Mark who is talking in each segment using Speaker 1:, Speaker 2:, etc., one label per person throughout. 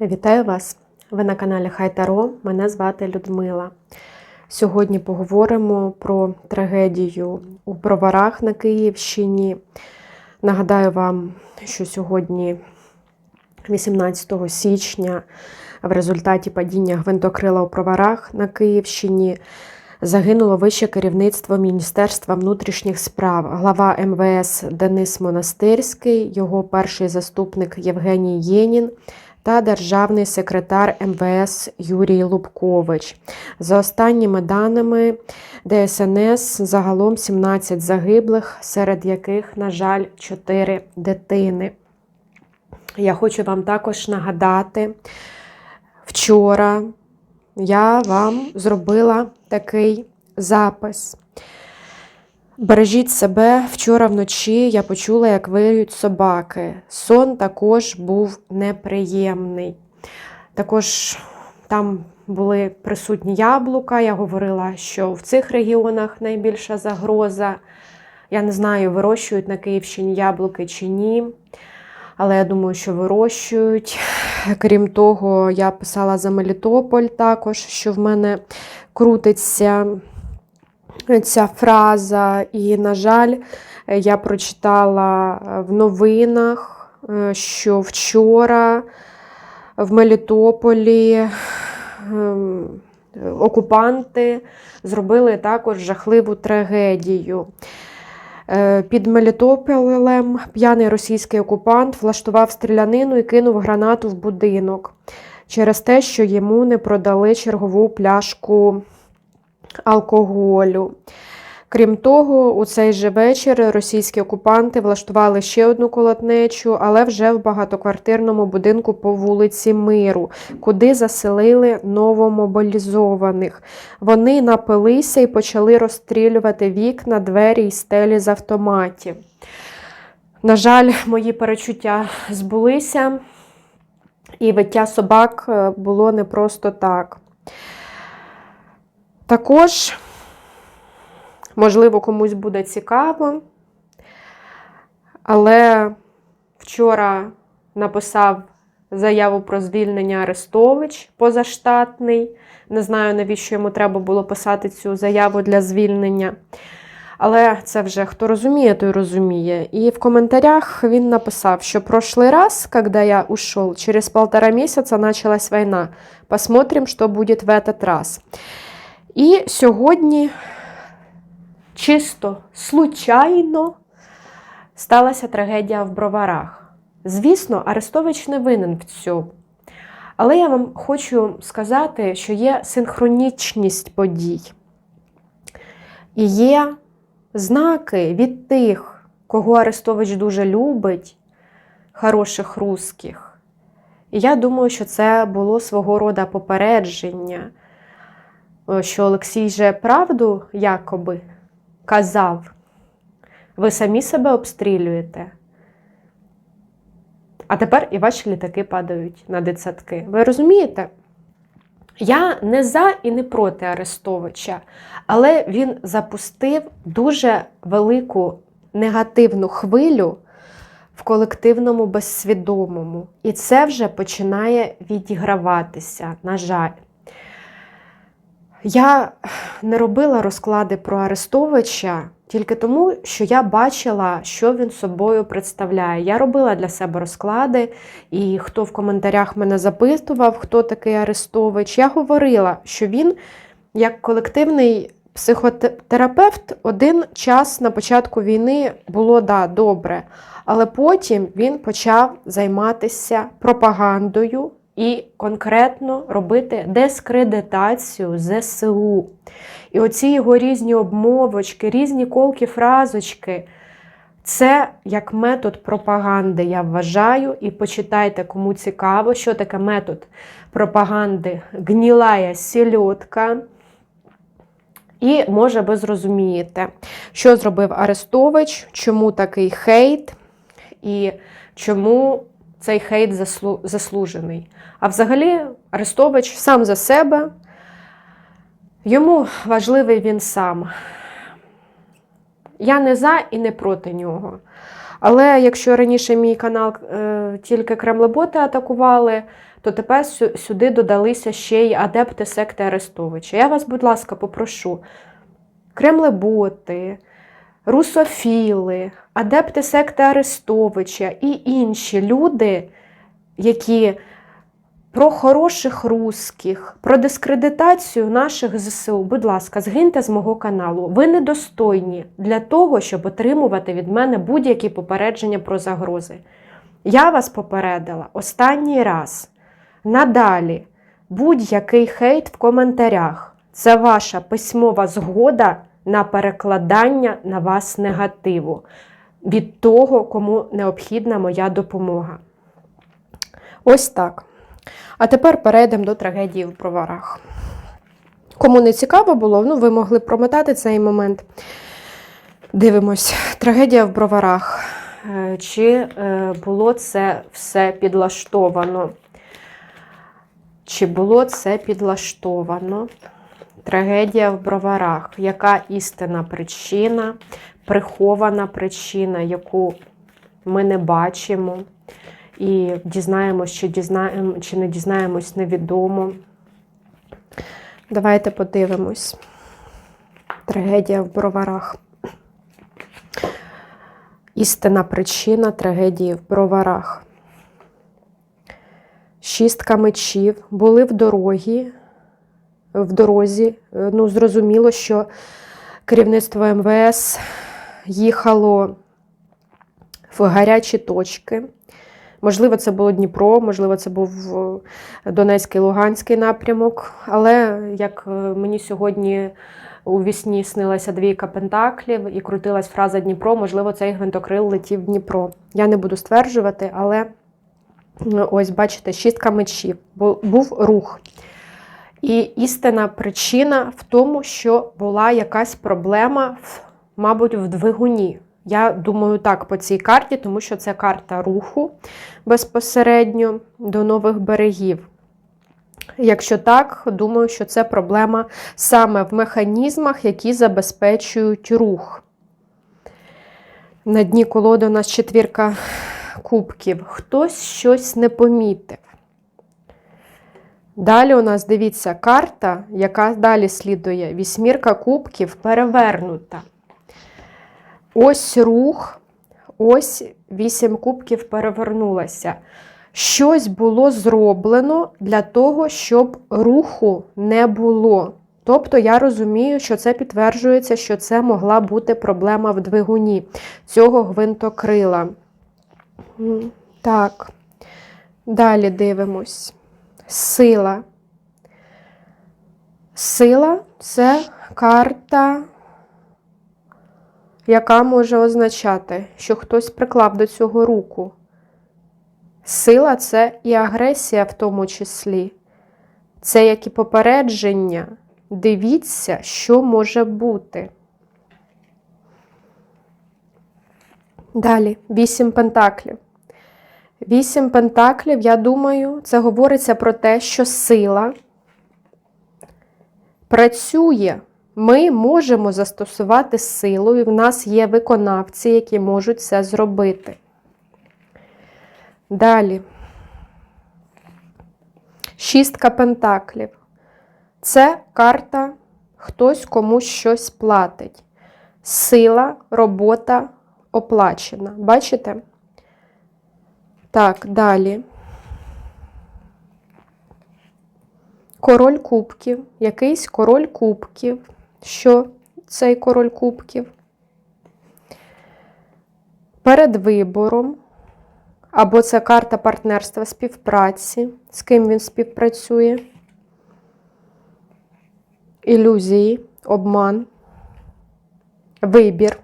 Speaker 1: Вітаю вас! Ви на каналі Хай Таро. Мене звати Людмила. Сьогодні поговоримо про трагедію у Броварах на Київщині. Нагадаю вам, що сьогодні, 18 січня, в результаті падіння гвинтокрила у Броварах на Київщині загинуло вище керівництво Міністерства внутрішніх справ, глава МВС Денис Монастирський, його перший заступник Євгеній Єнін та державний секретар МВС Юрій Лубкович. За останніми даними ДСНС загалом 17 загиблих, серед яких, на жаль, 4 дитини. Я хочу вам також нагадати, вчора я вам зробила такий запис. Бережіть себе, вчора вночі я почула, як виють собаки. Сон також був неприємний. Також там були присутні яблука. Я говорила, що в цих регіонах найбільша загроза. Я не знаю, вирощують на Київщині яблуки чи ні. Але я думаю, що вирощують. Крім того, я писала за Мелітополь також, що в мене крутиться ця фраза. І, на жаль, я прочитала в новинах, що вчора в Мелітополі ем, окупанти зробили також жахливу трагедію. Е, Під Мелітополем п'яний російський окупант влаштував стрілянину і кинув гранату в будинок через те, що йому не продали чергову пляшку алкоголю. Крім того, у цей же вечір російські окупанти влаштували ще одну колотнечу, але вже в багатоквартирному будинку по вулиці Миру, куди заселили новомобілізованих. Вони напилися і почали розстрілювати вікна, двері і стелі з автоматів. На жаль, мої перечуття збулися, і виття собак е, було не просто так. Також, можливо, комусь буде цікаво, але вчора написав заяву про звільнення Арестович позаштатний. Не знаю, навіщо йому треба було писати цю заяву для звільнення. Але це вже хто розуміє, той розуміє. І в коментарях він написав, що прошлый раз, когда я ушел, через полтора месяца началась война. Посмотрим, что будет в этот раз. І сьогодні чисто случайно сталася трагедія в броварах. Звісно, Арестович не винен в цьому. Але я вам хочу сказати, що є синхронічність подій. І є знаки від тих, кого Арестович дуже любить, хороших русських. І я думаю, що це було свого роду попередження що Олексій же правду якоби казав, ви самі себе обстрілюєте. А тепер і ваші літаки падають на дитсадки. Ви розумієте? Я не за і не проти Арестовича, але він запустив дуже велику негативну хвилю в колективному безсвідомому. І це вже починає відіграватися, на жаль. Я не робила розклади про Арестовича тільки тому, що я бачила, що він собою представляє. Я робила для себе розклади, і хто в коментарях мене запитував, хто такий Арестович, я говорила, що він, як колективний психотерапевт, один час на початку війни було да, добре, але потім він почав займатися пропагандою і конкретно робити дискредитацію ЗСУ. І оці його різні обмовочки, різні колки, фразочки. Це як метод пропаганди, я вважаю, і почитайте, кому цікаво, що таке метод пропаганди гнілая сільотка. І, може, ви зрозумієте, що зробив Арестович, чому такий хейт, і чому цей хейт заслу... заслужений. А взагалі, Арестович сам за себе, йому важливий він сам. Я не за і не проти нього. Але якщо раніше мій канал е, тільки кремлеботи атакували, то тепер сюди додалися ще й адепти секти Арестовича. Я вас, будь ласка, попрошу, кремлеботи, русофіли, адепти секти Арестовича і інші люди, які про хороших русських, про дискредитацію наших ЗСУ. Будь ласка, згиньте з мого каналу. Ви недостойні для того, щоб отримувати від мене будь-які попередження про загрози. Я вас попередила останній раз. Надалі будь-який хейт в коментарях. Це ваша письмова згода на перекладання на вас негативу від того, кому необхідна моя допомога. Ось так. А тепер перейдемо до трагедії в броварах. Кому не цікаво було, ну, ви могли промотати цей момент. Дивимось, трагедія в броварах. Е, Чи е, було це все підлаштовано? Чи було це підлаштовано? Трагедія в броварах. Яка істинна причина, прихована причина, яку ми не бачимо? І дізнаємось, чи, дізнаємо, чи не дізнаємось, невідомо. Давайте подивимось. Трагедія в броварах. Істинна причина трагедії в броварах. Шістка мечів були в дорогі, в дорозі. Е, Ну, зрозуміло, що керівництво МВС їхало в гарячі точки. Можливо, це було Дніпро, можливо, це був е, Донецький Луганський напрямок. Але як е, мені сьогодні у вісні снилася двійка пентаклів і крутилась фраза Дніпро, можливо, цей гвинтокрил летів в Дніпро. Я не буду стверджувати, але ось бачите, шістка мечів. Бу- Був рух. І істинна причина в тому, що була якась проблема, мабуть, в двигуні. Я думаю так по цій карті, тому що це карта руху безпосередньо до нових берегів. Якщо так, думаю, що це проблема саме в механізмах, які забезпечують рух. На дні колоди у нас четвірка кубків. Хтось щось не помітив. Далі у нас, дивіться, карта, яка далі слідує. Вісьмірка кубків перевернута. Ось рух, ось вісім кубків перевернулося. Щось було зроблено для того, щоб руху не було. Тобто я розумію, що це підтверджується, що це могла бути проблема в двигуні цього гвинтокрила. Так, далі дивимось. Сила. Сила це карта яка може означати, що хтось приклав до цього руку. Сила це і агресія в тому числі. Це як і попередження. Дивіться, що може бути. Далі, вісім пентаклів. Вісім пентаклів, я думаю, це говориться про те, що сила працює. Ми можемо застосувати силу, і в нас є виконавці, які можуть це зробити. Далі. Шістка пентаклів. Це карта хтось комусь щось платить. Сила, робота оплачена. Бачите? Так, далі. Король кубків. Якийсь король кубків. Що цей король кубків? Перед вибором. Або це карта партнерства співпраці, з ким він співпрацює. Ілюзії, обман, вибір.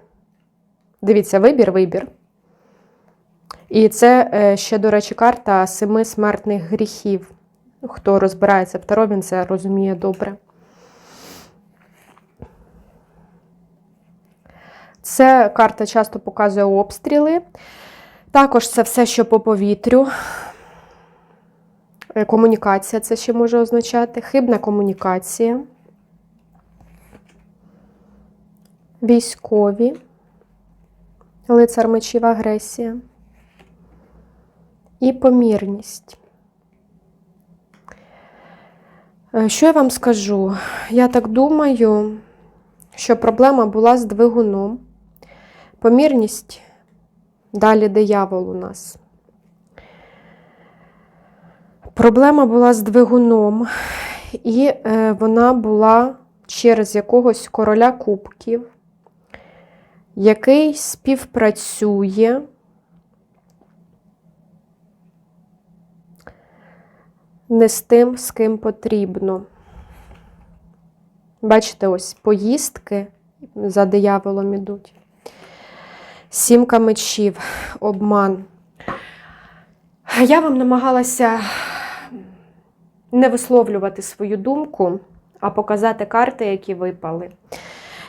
Speaker 1: Дивіться, вибір, вибір. І це е, ще, до речі, карта семи смертних гріхів. Хто розбирається в Таро, він це розуміє добре. Це карта часто показує обстріли. Також це все, що по повітрю. Е, Комунікація це ще може означати. Хибна комунікація. Військові. Лицар мечів агресія. І помірність. Е, Що я вам скажу? Я так думаю, що проблема була з двигуном. Помірність далі диявол у нас. Проблема була з двигуном, і е, вона була через якогось короля кубків, який співпрацює не з тим, з ким потрібно. Бачите, ось поїздки за дияволом ідуть. Сімка мечів, обман. Я вам намагалася не висловлювати свою думку, а показати карти, які випали.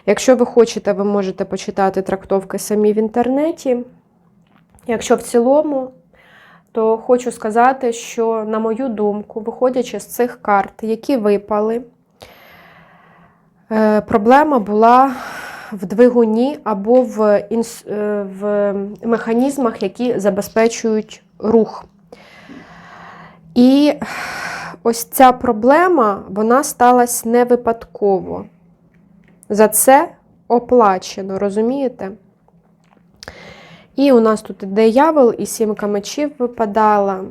Speaker 1: Якщо ви хочете, ви можете почитати трактовки самі в інтернеті. Якщо в цілому, то хочу сказати, що, на мою думку, виходячи з цих карт, які випали, е, проблема була в двигуні або в, інс... е, в механізмах, які забезпечують рух. І ось ця проблема, вона сталася не випадково. За це оплачено, розумієте? І у нас тут диявол, і сімка мечів випадала.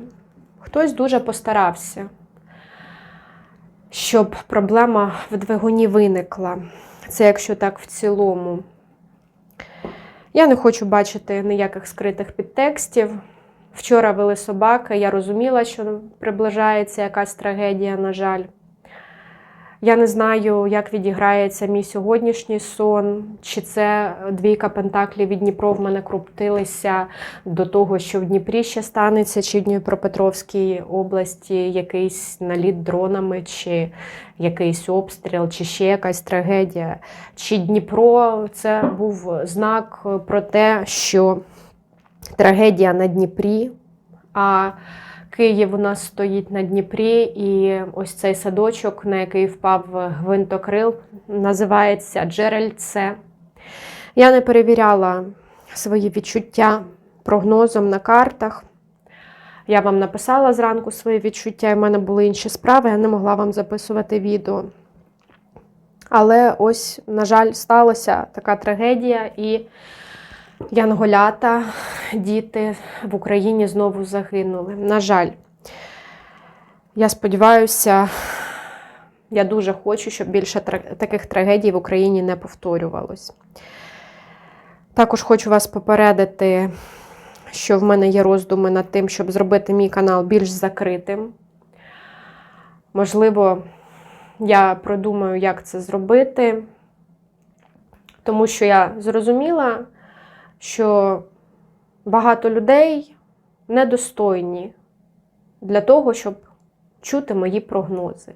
Speaker 1: Хтось дуже постарався, щоб проблема в двигуні виникла. Це якщо так в цілому. Я не хочу бачити ніяких скритих підтекстів. Вчора вели собаки, я розуміла, що приближається якась трагедія, на жаль. Я не знаю, як відіграється мій сьогоднішній сон, чи це двійка пентаклів від Дніпро в мене крутилися до того, що в Дніпрі ще станеться, чи в Дніпропетровській області якийсь наліт дронами, чи якийсь обстріл, чи ще якась трагедія. Чи Дніпро це був знак про те, що трагедія на Дніпрі. а Київ у нас стоїть на Дніпрі, і ось цей садочок, на який впав гвинтокрил, називається Джерельце. Я не перевіряла свої відчуття прогнозом на картах. Я вам написала зранку свої відчуття, і в мене були інші справи, я не могла вам записувати відео. Але ось, на жаль, сталася така трагедія, і янголята, діти в Україні знову загинули. На жаль, я сподіваюся, я дуже хочу, щоб більше таких трагедій в Україні не повторювалось. Також хочу вас попередити, що в мене є роздуми над тим, щоб зробити мій канал більш закритим. Можливо, я продумаю, як це зробити, тому що я зрозуміла, що багато людей недостойні для того, щоб чути мої прогнози.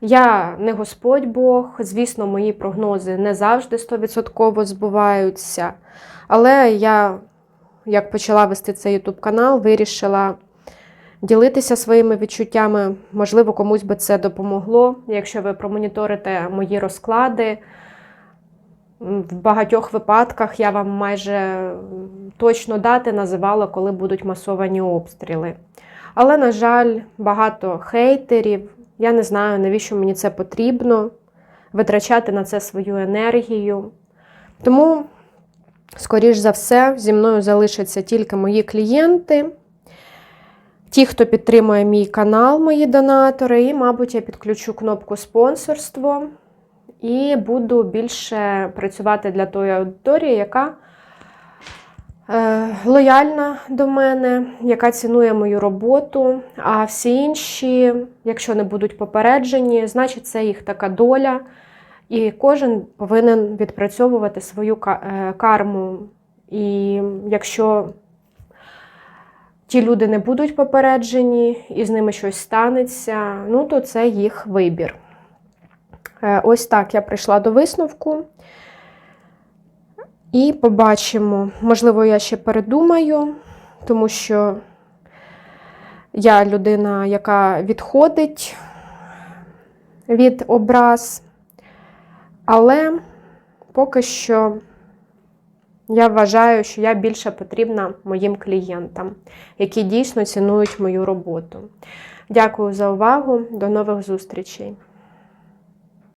Speaker 1: Я не Господь Бог, звісно, мої прогнози не завжди 100% збуваються. Але я, як почала вести цей YouTube канал, вирішила ділитися своїми відчуттями. Можливо, комусь би це допомогло. Якщо ви промоніторите мої розклади, в багатьох випадках я вам майже точно дати називала, коли будуть масовані обстріли. Але, на жаль, багато хейтерів. Я не знаю, навіщо мені це потрібно, витрачати на це свою енергію. Тому, скоріш за все, зі мною залишаться тільки мої клієнти, ті, хто підтримує мій канал, мої донатори, і, мабуть, я підключу кнопку спонсорство і буду більше працювати для тої аудиторії, яка е, лояльна до мене, яка цінує мою роботу. А всі інші, якщо не будуть попереджені, значить це їх така доля. І кожен повинен відпрацьовувати свою е, карму. І якщо ті люди не будуть попереджені і з ними щось станеться, ну то це їх вибір. Е, ось так я прийшла до висновку. І побачимо, можливо, я ще передумаю, тому що я людина, яка відходить від образ, але поки що Я вважаю, що я більше потрібна моїм клієнтам, які дійсно цінують мою роботу. Дякую за увагу. До нових зустрічей!